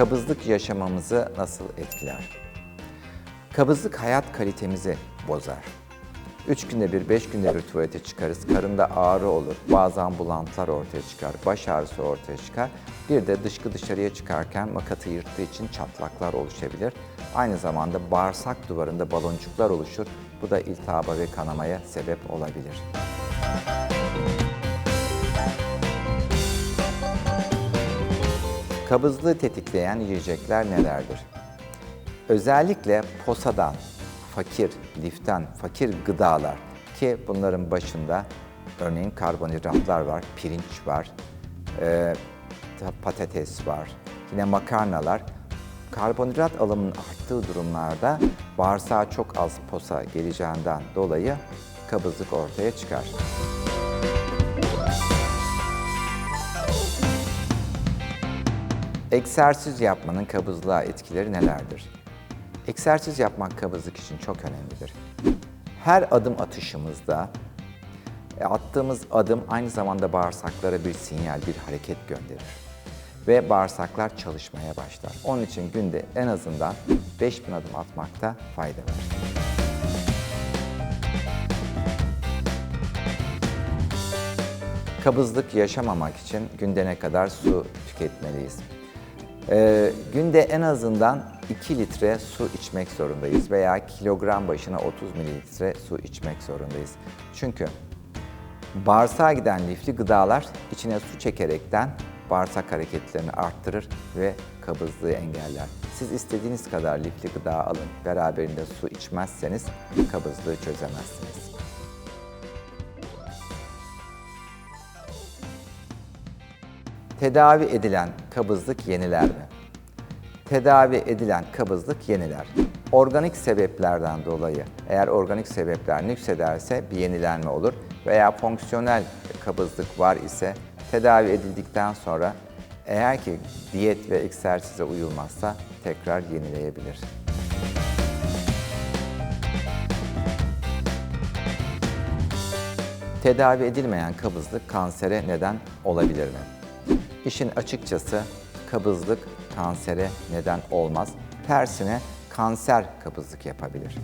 Kabızlık yaşamamızı nasıl etkiler? Kabızlık hayat kalitemizi bozar. Üç günde bir, beş günde bir tuvalete çıkarız. Karında ağrı olur, bazen bulantılar ortaya çıkar, baş ağrısı ortaya çıkar. Bir de dışkı dışarıya çıkarken makatı yırttığı için çatlaklar oluşabilir. Aynı zamanda bağırsak duvarında baloncuklar oluşur. Bu da iltihaba ve kanamaya sebep olabilir. Kabızlığı tetikleyen yiyecekler nelerdir? Özellikle posadan, fakir, liften, fakir gıdalar ki bunların başında örneğin karbonhidratlar var, pirinç var, e, patates var, yine makarnalar. Karbonhidrat alımının arttığı durumlarda bağırsağa çok az posa geleceğinden dolayı kabızlık ortaya çıkar. Egzersiz yapmanın kabızlığa etkileri nelerdir? Egzersiz yapmak kabızlık için çok önemlidir. Her adım atışımızda e, attığımız adım aynı zamanda bağırsaklara bir sinyal, bir hareket gönderir. Ve bağırsaklar çalışmaya başlar. Onun için günde en azından 5000 adım atmakta fayda var. Kabızlık yaşamamak için günde ne kadar su tüketmeliyiz? Ee, günde en azından 2 litre su içmek zorundayız veya kilogram başına 30 mililitre su içmek zorundayız. Çünkü bağırsağa giden lifli gıdalar içine su çekerekten bağırsak hareketlerini arttırır ve kabızlığı engeller. Siz istediğiniz kadar lifli gıda alın, beraberinde su içmezseniz kabızlığı çözemezsiniz. Tedavi edilen kabızlık yeniler mi? Tedavi edilen kabızlık yeniler. Organik sebeplerden dolayı eğer organik sebepler nüksederse bir yenilenme olur veya fonksiyonel kabızlık var ise tedavi edildikten sonra eğer ki diyet ve egzersize uyulmazsa tekrar yenileyebilir. Tedavi edilmeyen kabızlık kansere neden olabilir mi? İşin açıkçası kabızlık kansere neden olmaz. Tersine kanser kabızlık yapabilir.